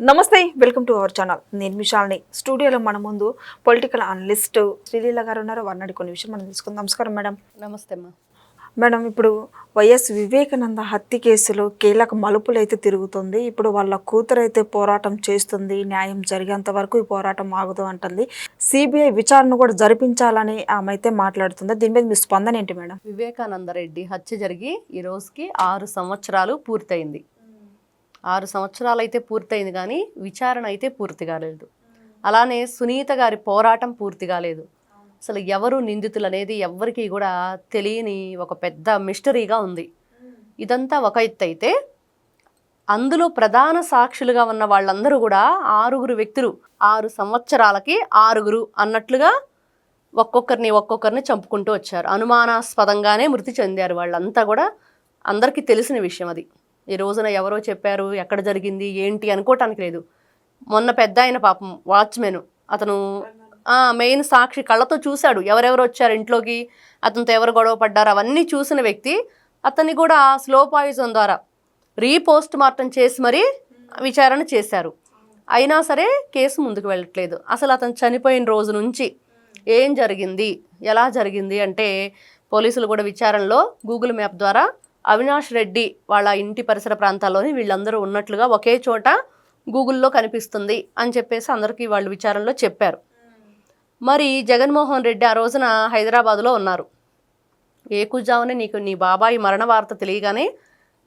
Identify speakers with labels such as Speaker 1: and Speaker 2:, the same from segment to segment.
Speaker 1: నమస్తే welcome to our channel. నేను విశాల్ని స్టూడియోలో మన ముందు పొలిటికల్ అనలిస్ట్ శ్రీలీల గారు ఉన్నారు. వారిని కొన్ని విషయం మనం తెలుసుకుందాం. నమస్కారం మేడం.
Speaker 2: నమస్తే అమ్మా.
Speaker 1: మేడం ఇప్పుడు వైఎస్ వివేకానంద హత్య కేసులో కీలక మలుపులు అయితే తిరుగుతుంది. ఇప్పుడు వాళ్ళ కూతురు అయితే పోరాటం చేస్తుంది. న్యాయం జరిగేంత వరకు ఈ పోరాటం ఆగుతూ అంటుంది. సిబిఐ విచారణ కూడా జరిపించాలని ఆమె అయితే మాట్లాడుతుంది. దీని మీద మీ స్పందన ఏంటి మేడం?
Speaker 2: వివేకానంద రెడ్డి హత్య జరిగి ఈ రోజుకి ఆరు సంవత్సరాలు పూర్తయింది. ఆరు సంవత్సరాలు అయితే పూర్తయింది కానీ విచారణ అయితే పూర్తి కాలేదు. అలానే సునీత గారి పోరాటం పూర్తి కాలేదు. అసలు ఎవరు నిందితులు అనేది ఎవరికి కూడా తెలియని ఒక పెద్ద మిస్టరీగా ఉంది. ఇదంతా ఒక ఎత్తు అయితే అందులో ప్రధాన సాక్షులుగా ఉన్న వాళ్ళందరూ కూడా ఆరుగురు వ్యక్తులు ఆరు సంవత్సరాలకి ఆరుగురు అన్నట్లుగా ఒక్కొక్కరిని ఒక్కొక్కరిని చంపుకుంటూ వచ్చారు. అనుమానాస్పదంగానే మృతి చెందారు వాళ్ళంతా కూడా. అందరికీ తెలిసిన విషయం అది. ఈ రోజున ఎవరో చెప్పారు ఎక్కడ జరిగింది ఏంటి అనుకోవటానికి లేదు. మొన్న పెద్ద ఆయన పాపం వాచ్మెన్ అతను మెయిన్ సాక్షి కళ్ళతో చూశాడు. ఎవరెవరు వచ్చారు ఇంట్లోకి అతనితో ఎవరు గొడవ పడ్డారు అవన్నీ చూసిన వ్యక్తి అతన్ని కూడా స్లో పాయిజన్ ద్వారా రీపోస్ట్ మార్టం చేసి మరీ విచారణ చేశారు. అయినా సరే కేసు ముందుకు వెళ్ళట్లేదు. అసలు అతను చనిపోయిన రోజు నుంచి ఏం జరిగింది ఎలా జరిగింది అంటే పోలీసులు కూడా విచారణలో గూగుల్ మ్యాప్ ద్వారా అవినాష్ రెడ్డి వాళ్ళ ఇంటి పరిసర ప్రాంతాల్లోని వీళ్ళందరూ ఉన్నట్లుగా ఒకే చోట గూగుల్లో కనిపిస్తుంది అని చెప్పేసి అందరికీ వాళ్ళు విచారంలో చెప్పారు. మరి జగన్మోహన్ రెడ్డి ఆ రోజున హైదరాబాదులో ఉన్నారు. ఏ నీకు నీ బాబాయి మరణ వార్త తెలియగానే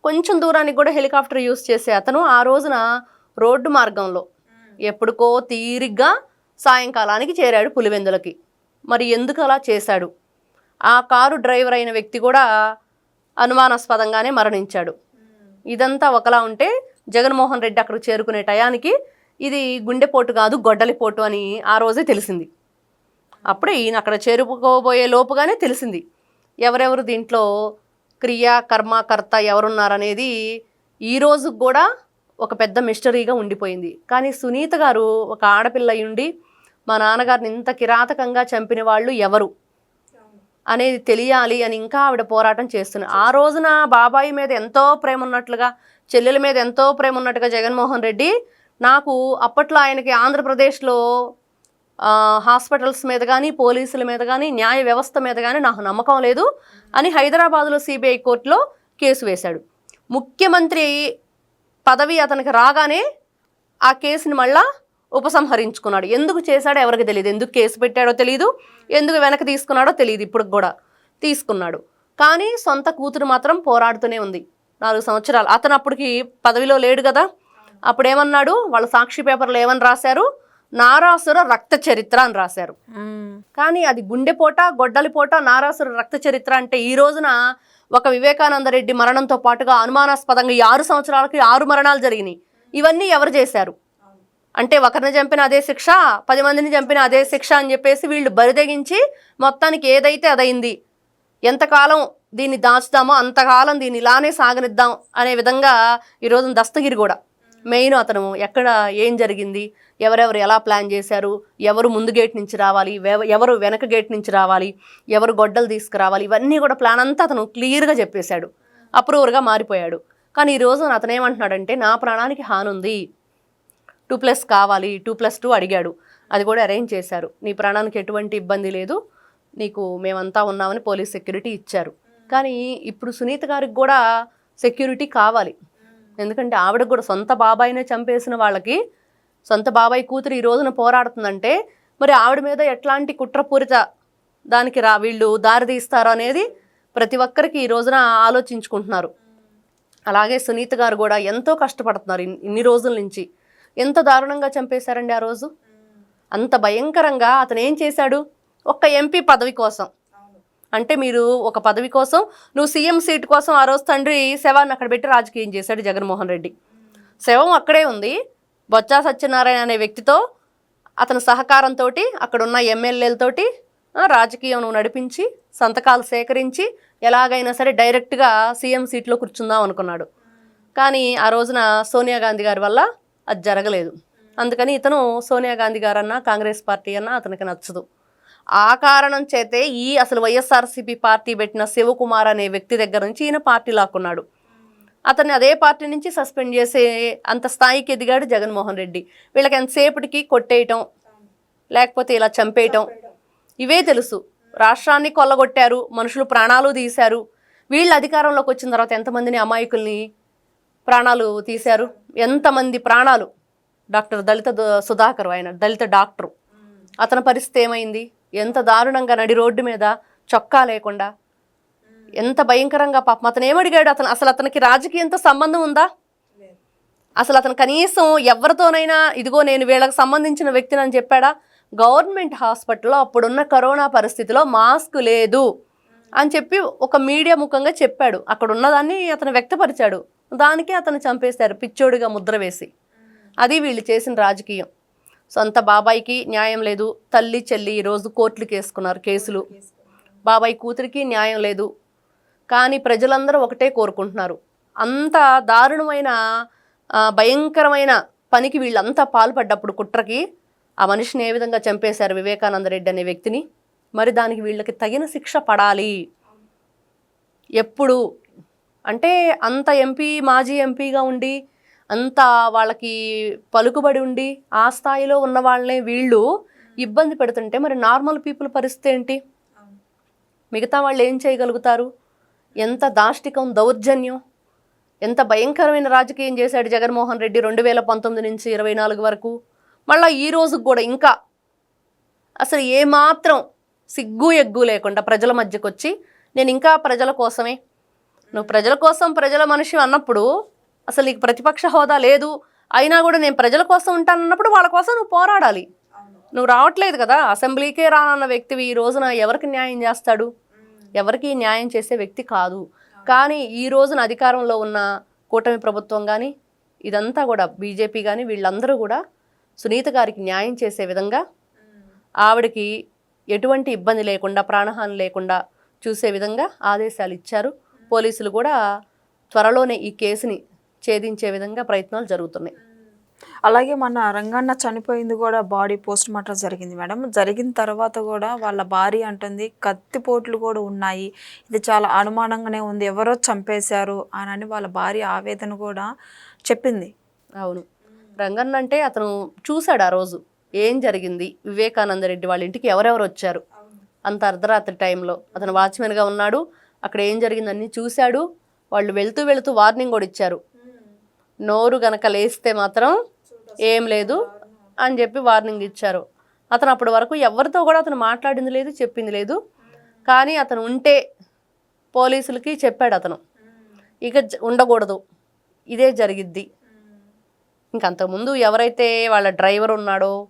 Speaker 2: కొంచెం దూరానికి కూడా హెలికాప్టర్ యూస్ చేసే అతను ఆ రోజున రోడ్డు మార్గంలో ఎప్పుడుకో తీరిగ్గా సాయంకాలానికి చేరాడు పులివెందులకి. మరి ఎందుకు అలా చేశాడు? ఆ కారు డ్రైవర్ అయిన వ్యక్తి కూడా అనుమానాస్పదంగానే మరణించాడు. ఇదంతా ఒకలా ఉంటే జగన్మోహన్ రెడ్డి అక్కడికి చేరుకునే టయానికి ఇది గుండెపోటు కాదు గొడ్డలిపోటు అని ఆ రోజే తెలిసింది. అప్పుడే ఈయన అక్కడ చేరుకోబోయే లోపుగానే తెలిసింది. ఎవరెవరు దీంట్లో క్రియ కర్మకర్త ఎవరున్నారనేది ఈ కూడా ఒక పెద్ద మిస్టరీగా ఉండిపోయింది. కానీ సునీత గారు ఒక ఆడపిల్ల ఉండి మా నాన్నగారిని ఇంత కిరాతకంగా చంపిన వాళ్ళు ఎవరు? అనేది తెలియాలి అని ఇంకా ఆవిడ పోరాటం చేస్తున్నారు ఆ రోజున బాబాయి మీద ఎంతో ప్రేమ ఉన్నట్లుగా చెల్లెల మీద ఎంతో ప్రేమ ఉన్నట్టుగా జగన్మోహన్ రెడ్డి నాకు అప్పట్లో ఆయనకి ఆంధ్రప్రదేశ్లో హాస్పిటల్స్ మీద కానీ పోలీసుల మీద కానీ న్యాయ వ్యవస్థ మీద కానీ నాకు నమ్మకం లేదు అని హైదరాబాద్లో సిబిఐ కోర్టులో కేసు వేశాడు. ముఖ్యమంత్రి పదవి అతనికి రాగానే ఆ కేసుని మళ్ళా ఉపసంహరించుకున్నాడు. ఎందుకు చేశాడో ఎవరికి తెలియదు. ఎందుకు కేసు పెట్టాడో తెలియదు. ఎందుకు వెనక్కి తీసుకున్నాడో తెలియదు. ఇప్పుడు కూడా తీసుకున్నాడు. కానీ సొంత కూతురు మాత్రం పోరాడుతూనే ఉంది. నాలుగు సంవత్సరాలు. అతను అప్పటికి పదవిలో లేడు కదా. అప్పుడు ఏమన్నాడు? వాళ్ళ సాక్షి పేపర్లో ఏమని రాశారు? నారాసుర రక్త చరిత్ర అని రాశారు. కానీ అది గుండెపోట గొడ్డలిపోట నారాసుర రక్త చరిత్ర అంటే ఈ రోజున ఒక వివేకానంద రెడ్డి మరణంతో పాటుగా అనుమానాస్పదంగా ఈ ఆరు సంవత్సరాలకి ఆరు మరణాలు జరిగినాయి. ఇవన్నీ ఎవరు చేశారు? అంటే ఒకరిని చంపిన అదే శిక్ష పది మందిని చంపిన అదే శిక్ష అని చెప్పేసి వీళ్ళు బరిదెగించి మొత్తానికి ఏదైతే అదైంది ఎంతకాలం దీన్ని దాచుదామో అంతకాలం దీన్ని ఇలానే సాగనిద్దాం అనే విధంగా ఈరోజు దస్తగిరి కూడా. మెయిన్ అతను ఎక్కడ ఏం జరిగింది ఎవరెవరు ఎలా ప్లాన్ చేశారు ఎవరు ముందు గేట్ నుంచి రావాలి ఎవరు వెనక గేట్ నుంచి రావాలి ఎవరు గొడ్డలు తీసుకురావాలి ఇవన్నీ కూడా ప్లాన్ అంతా అతను క్లియర్గా చెప్పేశాడు. అప్రూవర్గా మారిపోయాడు. కానీ ఈరోజు అతను ఏమంటున్నాడంటే నా ప్రాణానికి హాని ఉంది టూ ప్లస్ కావాలి టూ ప్లస్ టూ అడిగాడు. అది కూడా అరేంజ్ చేశారు. నీ ప్రాణానికి ఎటువంటి ఇబ్బంది లేదు. నీకు మేమంతా ఉన్నామని పోలీస్ సెక్యూరిటీ ఇచ్చారు. కానీ ఇప్పుడు సునీత గారికి కూడా సెక్యూరిటీ కావాలి. ఎందుకంటే ఆవిడకు కూడా సొంత బాబాయినే చంపేసిన వాళ్ళకి సొంత బాబాయ్ కూతురు ఈ రోజున పోరాడుతుందంటే మరి ఆవిడ మీద ఎట్లాంటి కుట్రపూరిత దానికి రా వీళ్ళు దారి తీస్తారో అనేది ప్రతి ఒక్కరికి ఈ రోజున ఆలోచించుకుంటున్నారు. అలాగే సునీత గారు కూడా ఎంతో కష్టపడుతున్నారు ఇన్ని రోజుల నుంచి. ఎంత దారుణంగా చంపేశారండి ఆ రోజు? అంత భయంకరంగా అతను ఏం చేశాడు? ఒక్క ఎంపీ పదవి కోసం. అంటే మీరు ఒక పదవి కోసం నువ్వు సీఎం సీట్ కోసం ఆ రోజు తండ్రి శవాన్ని అక్కడ పెట్టి రాజకీయం చేశాడు జగన్మోహన్ రెడ్డి. శవం అక్కడే ఉంది. బొత్స సత్యనారాయణ అనే వ్యక్తితో అతని సహకారంతో అక్కడున్న ఎమ్మెల్యేలతోటి ఆ, రాజకీయం నడిపించి సంతకాలు సేకరించి ఎలాగైనా సరే డైరెక్ట్గా సీఎం సీట్లో కూర్చుందాం అనుకున్నాడు. కానీ ఆ రోజున సోనియా గాంధీ గారి వల్ల అది జరగలేదు. అందుకని ఇతను సోనియా గాంధీ గారన్నా కాంగ్రెస్ పార్టీ అన్నా అతనికి నచ్చదు. ఆ కారణం చేతే ఈ అసలు వైఎస్ఆర్సీపీ పార్టీ పెట్టిన శివకుమార్ అనే వ్యక్తి దగ్గర నుంచి ఈయన పార్టీ లాక్కున్నాడు. అతన్ని అదే పార్టీ నుంచి సస్పెండ్ చేసే అంత స్థాయికి ఎదిగాడు జగన్మోహన్ రెడ్డి. వీళ్ళకి ఎంతసేపటికి కొట్టేయటం లేకపోతే ఇలా చంపేయటం ఇవే తెలుసు. రాష్ట్రాన్ని కొల్లగొట్టారు మనుషులు ప్రాణాలు తీశారు. వీళ్ళు అధికారంలోకి వచ్చిన తర్వాత ఎంతమందిని అమాయకుల్ని ప్రాణాలు తీశారు. ఎంతమంది ప్రాణాలు? డాక్టర్ దళిత సుధాకర్ ఆయన దళిత డాక్టరు. అతని పరిస్థితి ఏమైంది? ఎంత దారుణంగా నడి రోడ్డు మీద చొక్కా లేకుండా? ఎంత భయంకరంగా పాపం. అతను ఏమడిగాడు? అతను అసలు అతనికి రాజకీయంతో సంబంధం ఉందా? అసలు అతను కనీసం ఎవరితోనైనా ఇదిగో నేను వీళ్ళకి సంబంధించిన వ్యక్తిని అని చెప్పాడా? గవర్నమెంట్ హాస్పిటల్లో అప్పుడున్న కరోనా పరిస్థితిలో మాస్క్ లేదు అని చెప్పి ఒక మీడియా ముఖంగా చెప్పాడు. అక్కడ ఉన్నదాన్ని అతను వ్యక్తపరిచాడు. దానికి అతను చంపేశారు పిచ్చోడిగా ముద్ర వేసి. అది వీళ్ళు చేసిన రాజకీయం. సొంత బాబాయికి న్యాయం లేదు తల్లి చెల్లి ఈరోజు కోర్టులు వేసుకున్నారు కేసులు. బాబాయ్ కూతురికి న్యాయం లేదు. కానీ ప్రజలందరూ ఒకటే కోరుకుంటున్నారు. అంత దారుణమైన భయంకరమైన పనికి వీళ్ళంతా పాల్పడ్డప్పుడు కుట్రకి ఆ మనిషిని ఏ విధంగా చంపేశారు వివేకానంద రెడ్డి అనే వ్యక్తిని? మరి దానికి వీళ్ళకి తగిన శిక్ష పడాలి. ఎప్పుడు అంటే అంత ఎంపీ మాజీ ఎంపీగా ఉండి అంత వాళ్ళకి పలుకుబడి ఉండి ఆ స్థాయిలో ఉన్న వాళ్ళనే వీళ్ళు ఇబ్బంది పెడుతుంటే మరి నార్మల్ పీపుల్ పరిస్థితి ఏంటి? మిగతా వాళ్ళు ఏం చేయగలుగుతారు? ఎంత దాష్టికం దౌర్జన్యం ఎంత భయంకరమైన రాజకీయం చేశాడు జగన్మోహన్ రెడ్డి రెండు వేల పంతొమ్మిది నుంచి ఇరవై నాలుగు వరకు. మళ్ళీ ఈ రోజుకి కూడా ఇంకా అసలు ఏమాత్రం సిగ్గు ఎగ్గు లేకుండా ప్రజల మధ్యకు వచ్చి నేను ఇంకా ప్రజల కోసమే నువ్వు ప్రజల కోసం ప్రజల మనిషి అన్నప్పుడు అసలు నీకు ప్రతిపక్ష హోదా లేదు. అయినా కూడా నేను ప్రజల కోసం ఉంటానన్నప్పుడు వాళ్ళ కోసం నువ్వు పోరాడాలి. నువ్వు రావట్లేదు కదా. అసెంబ్లీకే రానన్న వ్యక్తివి ఈ రోజున ఎవరికి న్యాయం చేస్తాడు? ఎవరికి న్యాయం చేసే వ్యక్తి కాదు. కానీ ఈ రోజున అధికారంలో ఉన్న కూటమి ప్రభుత్వం కానీ ఇదంతా కూడా బీజేపీ కానీ వీళ్ళందరూ కూడా సునీత గారికి న్యాయం చేసే విధంగా ఆవిడకి ఎటువంటి ఇబ్బంది లేకుండా ప్రాణహాని లేకుండా చూసే విధంగా ఆదేశాలు ఇచ్చారు. పోలీసులు కూడా త్వరలోనే ఈ కేసుని ఛేదించే విధంగా ప్రయత్నాలు జరుగుతున్నాయి.
Speaker 1: అలాగే మన రంగన్న చనిపోయింది కూడా బాడీ పోస్ట్ మార్టం జరిగింది మేడం. జరిగిన తర్వాత కూడా వాళ్ళ భార్య అంటుంది కత్తిపోట్లు కూడా ఉన్నాయి. ఇది చాలా అనుమానంగానే ఉంది. ఎవరో చంపేశారు అని వాళ్ళ భార్య ఆవేదన కూడా చెప్పింది.
Speaker 2: అవును. రంగన్న అంటే అతను చూశాడు ఆ రోజు ఏం జరిగింది. వివేకానంద రెడ్డి వాళ్ళ ఇంటికి ఎవరెవరు వచ్చారు? అంత అర్ధరాత్రి టైంలో అతను వాచ్మెన్గా ఉన్నాడు. అక్కడ ఏం జరిగిందని చూశాడు. వాళ్ళు వెళ్తూ వెళుతూ వార్నింగ్ కూడా ఇచ్చారు. నోరు గనక లేస్తే మాత్రం ఏం లేదు అని చెప్పి వార్నింగ్ ఇచ్చారు. అతను అప్పటి వరకు ఎవరితో కూడా అతను మాట్లాడింది లేదు చెప్పింది లేదు. కానీ అతను ఉంటే పోలీసులకి చెప్పాడు అతను. ఇక జ- ఉండకూడదు. ఇదే జరిగిద్ది. ఇంక అంతకుముందు ఎవరైతే వాళ్ళ డ్రైవర్ ఉన్నాడో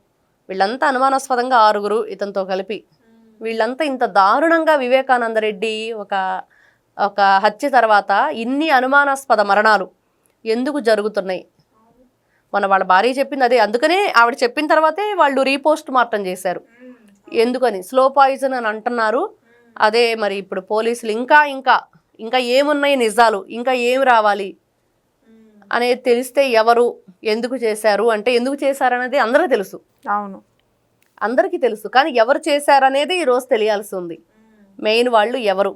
Speaker 2: వీళ్ళంతా అనుమానాస్పదంగా ఆరుగురు ఇతనితో కలిపి వీళ్ళంతా ఇంత దారుణంగా వివేకానంద రెడ్డి ఒక ఒక హత్య తర్వాత ఇన్ని అనుమానాస్పద మరణాలు ఎందుకు జరుగుతున్నాయి? మన వాళ్ళ భార్య చెప్పింది అదే. అందుకనే ఆవిడ చెప్పిన తర్వాతే వాళ్ళు రీపోస్ట్ మార్టం చేశారు. ఎందుకని? స్లో పాయిజన్ అని అంటున్నారు. అదే మరి ఇప్పుడు పోలీసులు ఇంకా ఇంకా ఇంకా ఏమున్నాయి నిజాలు? ఇంకా ఏం రావాలి? అనేది తెలిస్తే ఎవరు ఎందుకు చేశారు? అంటే ఎందుకు చేశారనేది అందరూ తెలుసు.
Speaker 1: అవును.
Speaker 2: అందరికీ తెలుసు. కానీ ఎవరు చేశారనేది ఈరోజు తెలియాల్సి ఉంది మెయిన్ వాళ్ళు ఎవరు?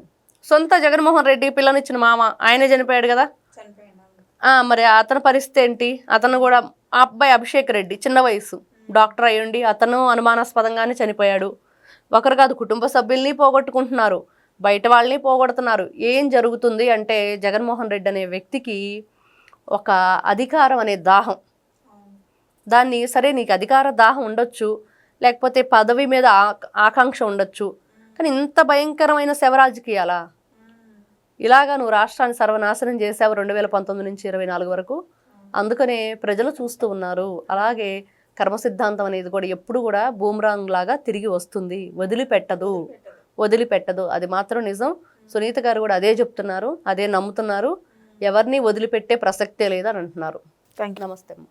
Speaker 2: సొంత జగన్మోహన్ రెడ్డి పిల్లనిచ్చిన మామ ఆయనే చనిపోయాడు కదా? మరి అతని పరిస్థితి ఏంటి? అతను కూడా ఆ అబ్బాయి అభిషేక్ రెడ్డి చిన్న వయసు. డాక్టర్ అయ్యుండి అతను అనుమానాస్పదంగానే చనిపోయాడు. ఒకరు కాదు కుటుంబ సభ్యుల్ని పోగొట్టుకుంటున్నారు. బయట వాళ్ళని పోగొడుతున్నారు. ఏం జరుగుతుంది అంటే జగన్మోహన్ రెడ్డి అనే వ్యక్తికి ఒక అధికారం అనే దాహం. దాన్ని సరే నీకు అధికార దాహం ఉండొచ్చు. లేకపోతే పదవి మీద ఆ- ఆకాంక్ష ఉండొచ్చు. కానీ ఇంత భయంకరమైన శవరాజకీయాలా? ఇలాగా నువ్వు రాష్ట్రాన్ని సర్వనాశనం చేసావు రెండు వేల పంతొమ్మిది నుంచి ఇరవై నాలుగు వరకు. అందుకనే ప్రజలు చూస్తూ ఉన్నారు. అలాగే కర్మ సిద్ధాంతం అనేది కూడా ఎప్పుడు కూడా బూమ్రాంగ్ లాగా తిరిగి వస్తుంది. వదిలిపెట్టదు. వదిలిపెట్టదు. అది మాత్రం నిజం. సునీత గారు కూడా అదే చెప్తున్నారు. అదే నమ్ముతున్నారు. ఎవరిని వదిలిపెట్టే ప్రసక్తే లేదని అంటున్నారు.
Speaker 1: థ్యాంక్ యూ
Speaker 2: నమస్తే